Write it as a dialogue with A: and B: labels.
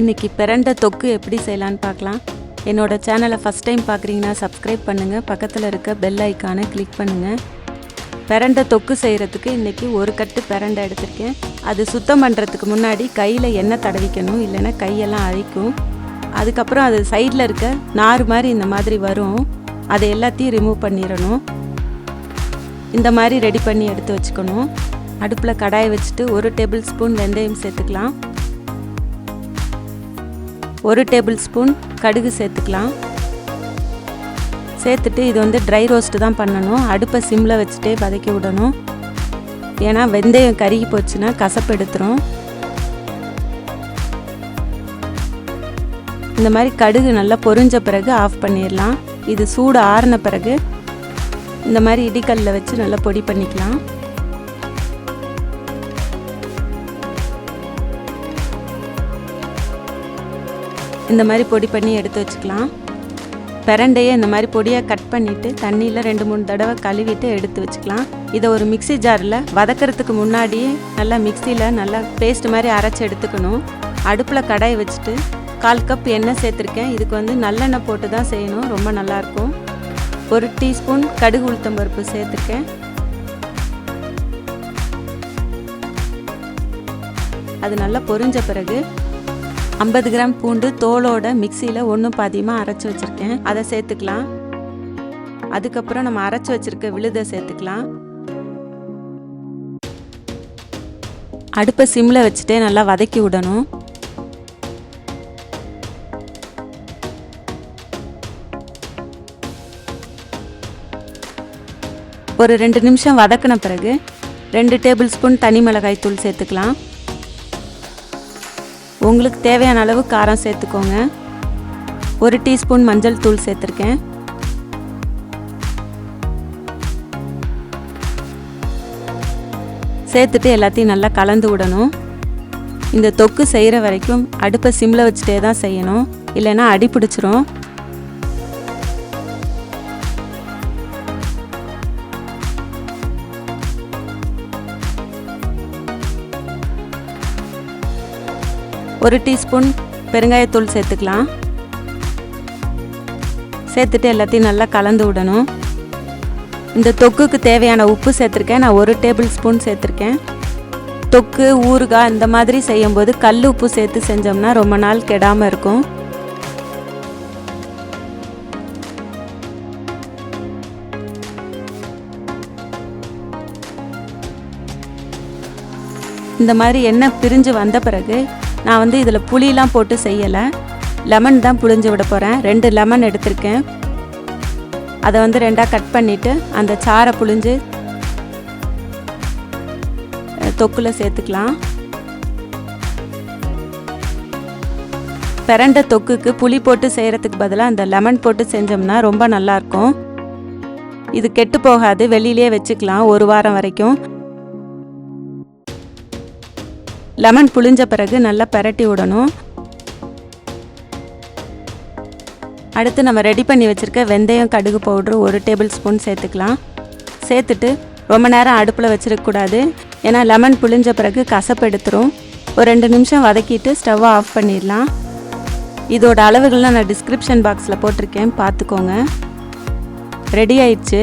A: இன்னைக்கு பிறண்ட தொக்கு எப்படி செய்யலான்னு பார்க்கலாம். என்னோட சேனலை ஃபஸ்ட் டைம் பார்க்குறீங்கன்னா சப்ஸ்கிரைப் பண்ணுங்கள் பக்கத்தில் இருக்க பெல் ஐக்கானை கிளிக் பண்ணுங்கள் பிறண்ட தொக்கு செய்கிறதுக்கு இன்றைக்கி ஒரு கட்டு பிரண்டை எடுத்திருக்கேன். அது சுத்தம் பண்ணுறதுக்கு முன்னாடி கையில் எண்ணெய் தடவிக்கணும். இல்லைன்னா கையெல்லாம் அழிக்கும் அதுக்கப்புறம் அது சைடில் இருக்க நார் மாதிரி இந்த மாதிரி வரும். அதை எல்லாத்தையும் ரிமூவ் பண்ணிடணும். இந்த மாதிரி ரெடி பண்ணி எடுத்து வச்சுக்கணும். அடுப்பில் கடாயை வச்சுட்டு ஒரு டேபிள் ஸ்பூன் வெந்தயம் சேர்த்துக்கலாம். ஒரு டேபிள் ஸ்பூன் கடுகு சேர்த்துக்கலாம். சேர்த்துட்டு இது வந்து ட்ரை ரோஸ்ட்டு தான் பண்ணணும். அடுப்பை சிம்மில் வச்சுட்டே வதக்கி விடணும். ஏன்னா வெந்தயம் கருகி போச்சுன்னா கசப்பு எடுத்துரும். இந்த மாதிரி கடுகு நல்லா பொரிஞ்ச பிறகு ஆஃப் பண்ணிடலாம். இது சூடு ஆறின பிறகு இந்த மாதிரி இடிக்கல்ல வச்சு நல்லா பொடி பண்ணிக்கலாம். இந்த மாதிரி பொடி பண்ணி எடுத்து வச்சுக்கலாம். பிரண்டையை இந்த மாதிரி பொடியாக கட் பண்ணிவிட்டு தண்ணியில் ரெண்டு மூணு தடவை கழுவிட்டு எடுத்து வச்சுக்கலாம். இதை ஒரு மிக்சி ஜாரில் வதக்கிறதுக்கு முன்னாடியே நல்லா மிக்சியில் நல்லா பேஸ்ட் மாதிரி அரைச்சி எடுத்துக்கணும். அடுப்பில் கடாயை வச்சுட்டு கால் கப் எண்ணெய் சேர்த்துருக்கேன். இதுக்கு வந்து நல்லெண்ணெய் போட்டு தான் செய்யணும். ரொம்ப நல்லாயிருக்கும் ஒரு டீஸ்பூன் கடுகு உளுத்தம் பருப்பு சேர்த்துருக்கேன். அது நல்லா பொரிஞ்ச பிறகு ஐம்பது கிராம் பூண்டு தோலோட மிக்சியில் ஒன்றும் பாதியமாக அரைச்சி வச்சுருக்கேன். அதை சேர்த்துக்கலாம். அதுக்கப்புறம் நம்ம அரைச்சி வச்சுருக்க விழுதை சேர்த்துக்கலாம். அடுப்பை சிம்மில் வச்சுட்டே நல்லா வதக்கி விடணும். ஒரு ரெண்டு நிமிஷம் வதக்கின பிறகு ரெண்டு டேபிள் ஸ்பூன் தனி மிளகாய் தூள் சேர்த்துக்கலாம். உங்களுக்கு தேவையான அளவு காரம் சேர்த்துக்கோங்க. ஒரு டீஸ்பூன் மஞ்சள் தூள் சேர்த்துருக்கேன். சேர்த்துட்டு எல்லாத்தையும் நல்லா கலந்து விடணும். இந்த தொக்கு செய்கிற வரைக்கும் அடுப்பை சிம்மில் வச்சுட்டே தான் செய்யணும். இல்லைன்னா அடி பிடிச்சிரும். ஒரு டீஸ்பூன் பெருங்காயத்தூள் சேர்த்துக்கலாம். சேர்த்துட்டு எல்லாத்தையும் நல்லா கலந்து விடணும். இந்த தொக்குக்கு தேவையான உப்பு சேர்த்துருக்கேன். நான் ஒரு டேபிள் ஸ்பூன் சேர்த்துருக்கேன். தொக்கு ஊறுகாய் இந்த மாதிரி செய்யும்போது கல் உப்பு சேர்த்து செஞ்சோம்னா ரொம்ப நாள் கெடாமல் இருக்கும். இந்த மாதிரி எண்ணெய் பிரிஞ்சு வந்த பிறகு நான் வந்து இதில் புளியெலாம் போட்டு செய்யலை. லெமன் தான் புளிஞ்சு விட போகிறேன். ரெண்டு லெமன் எடுத்திருக்கேன். அதை வந்து ரெண்டாக கட் பண்ணிவிட்டு அந்த சாரை புளிஞ்சு தொக்கில் சேர்த்துக்கலாம். பிறண்ட தொக்குக்கு புளி போட்டு செய்கிறதுக்கு பதிலாக அந்த லெமன் போட்டு செஞ்சோம்னா ரொம்ப நல்லாயிருக்கும். இது கெட்டு போகாது. வெளியிலே வச்சுக்கலாம் ஒரு வாரம் வரைக்கும். லெமன் புளிஞ்ச பிறகு நல்லா பெரட்டி விடணும். அடுத்து நம்ம ரெடி பண்ணி வச்சுருக்க வெந்தயம் கடுகு பவுட்ரு ஒரு டேபிள் ஸ்பூன் சேர்த்துக்கலாம். சேர்த்துட்டு ரொம்ப நேரம் அடுப்பில் வச்சிருக்கக்கூடாது ஏன்னா லெமன் புளிஞ்ச பிறகு கசப்பு எடுத்துரும். ஒரு ரெண்டு நிமிஷம் வதக்கிட்டு ஸ்டவ்வை ஆஃப் பண்ணிடலாம். இதோட அளவுகள்லாம் நான் டிஸ்கிரிப்ஷன் பாக்ஸில் போட்டிருக்கேன். பார்த்துக்கோங்க. ரெடி ஆயிடுச்சு.